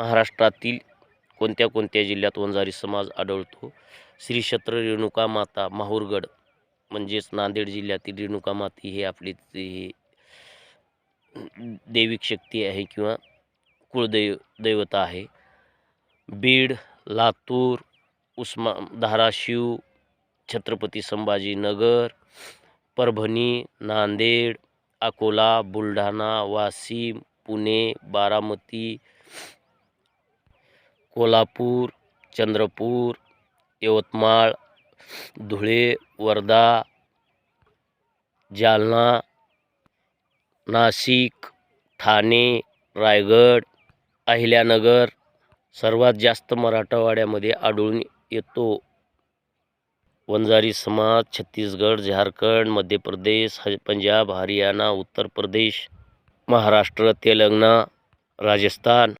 महाराष्ट्रातील कोणत्या कोणत्या जिल्ह्यात वंजारी समाज आढळतो? श्री क्षेत्र रेणुका माता माहूरगड म्हणजेच नांदेड जिल्ह्यातील रेणुका माती हे आपली हे दैविक शक्ती आहे किंवा कुळदैव दैवता आहे. बीड लातूर उस्मा धाराशिव छत्रपती संभाजीनगर परभणी नांदेड अकोला बुलढाणा वाशिम पुणे बारामती कोल्हापूर चंद्रपूर यवतमाळ धुळे वर्धा जालना नाशिक ठाणे रायगड अहिल्यानगर सर्वात जास्त मराठवाड्यामध्ये आढळून येतो. वंजारी समाज छत्तीसगड झारखंड मध्य प्रदेश ह पंजाब हरियाणा उत्तर प्रदेश महाराष्ट्र तेलंगणा राजस्थान